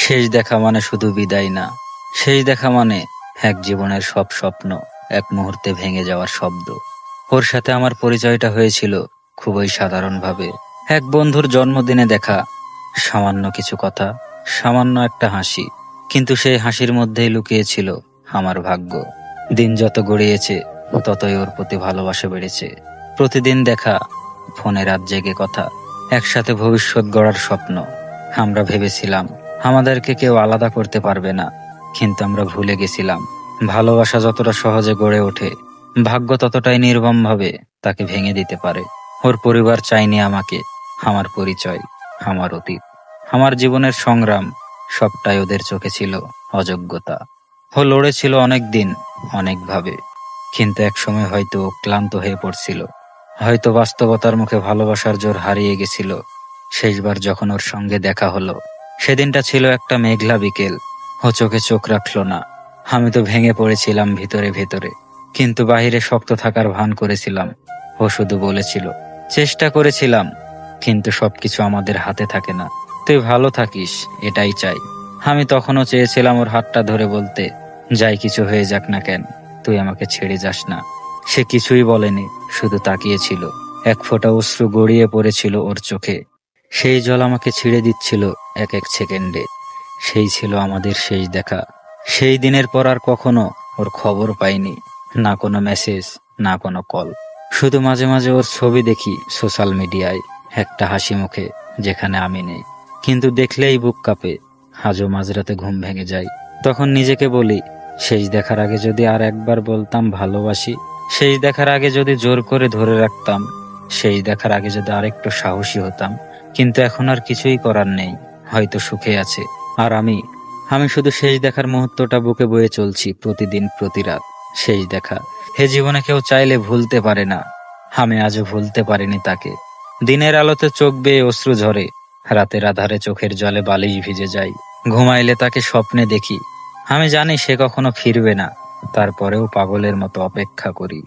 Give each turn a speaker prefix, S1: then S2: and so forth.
S1: শেষ দেখা মানে শুধু বিদায় না। শেষ দেখা মানে এক জীবনের সব স্বপ্ন, এক মুহূর্তে ভেঙে যাওয়ার শব্দ। ওর সাথে আমার পরিচয়টা হয়েছিল খুবই সাধারণভাবে। এক বন্ধুর জন্মদিনে দেখা, সামান্য কিছু কথা, সামান্য একটা হাসি। কিন্তু সেই হাসির মধ্যেই লুকিয়েছিল আমার ভাগ্য। দিন যত গড়িয়েছে, ততই ওর প্রতি ভালোবাসা বেড়েছে। প্রতিদিন দেখা, ফোনে রাত জেগে কথা, একসাথে ভবিষ্যৎ গড়ার স্বপ্ন। আমরা ভেবেছিলাম আমাদেরকে কেউ আলাদা করতে পারবে না। কিন্তু আমরা ভুলে গেছিলাম। ভালোবাসা যতটা সহজে গড়ে ওঠে, ভাগ্য ততটাই নির্মমভাবে তাকে ভেঙে দিতে পারে। ওর পরিবার চায়নি আমাকে, আমার পরিচয়, আমার অতীত, আমার জীবনের সংগ্রাম, সবটাই ওদের চোখে ছিল অযোগ্যতা। ও লড়েছিল অনেক দিন অনেকভাবে। কিন্তু একসময় হয়তো ক্লান্ত হয়ে পড়ছিল। হয়তো বাস্তবতার মুখে ভালোবাসার জোর হারিয়ে গেছিল। শেষবার যখন ওর সঙ্গে দেখা হলো সেদিনটা ছিল একটা মেঘলা বিকেল। ও চোখে চোখ রাখল না। আমি তো ভেঙে পড়েছিলাম ভিতরে ভেতরে। কিন্তু বাহিরে শক্ত থাকার ভান করেছিলাম। ও শুধু বলেছিল, চেষ্টা করেছিলাম, কিন্তু সবকিছু আমাদের হাতে থাকে না। তুই ভালো থাকিস, এটাই চাই। আমি তখনও চেয়েছিলাম ওর হাতটা ধরে বলতে, যাই কিছু হয়ে যাক না কেন, তুই আমাকে ছেড়ে যাস না। সে কিছুই বলেনি, শুধু তাকিয়েছিল। এক ফোঁটা অশ্রু গড়িয়ে পড়েছিল ওর চোখে। সেই জল আমাকে ছিঁড়ে দিচ্ছিল এক এক সেকেন্ডে। সেই ছিল আমাদের শেষ দেখা। সেই দিনের পর আর কখনো ওর খবর পাইনি। না কোনো মেসেজ, না কোনো কল। শুধু মাঝে মাঝে ওর ছবি দেখি সোশ্যাল মিডিয়ায়, একটা হাসি মুখে, যেখানে আমি নেই। কিন্তু দেখলেই বুক কাঁপে, আজও মাঝরাতে ঘুম ভেঙে যায়। তখন নিজেকে বলি, শেষ দেখার আগে যদি আর একবার বলতাম ভালোবাসি, শেষ দেখার আগে যদি জোর করে ধরে রাখতাম, শেষ দেখার আগে যদি আরেকটু সাহসী হতাম, কিন্তু এখন আর কিছুই করার নেই। হয়তো সুখে আছে। আর আমি আমি শুধু শেষ দেখার মুহূর্তটা বুকে বয়ে চলছি প্রতিদিন, প্রতি রাত। শেষ দেখা। হে জীবনে কেউ চাইলে ভুলতে পারে না। আমি আজও ভুলতে পারিনি তাকে। দিনের আলোতে চোখ বেয়ে অশ্রু ঝরে। রাতের আধারে চোখের জলে বালিশ ভিজে যাই ঘুমাইলে তাকে স্বপ্নে দেখি। আমি জানি সে কখনো ফিরবে না। তারপরেও পাগলের মতো অপেক্ষা করি।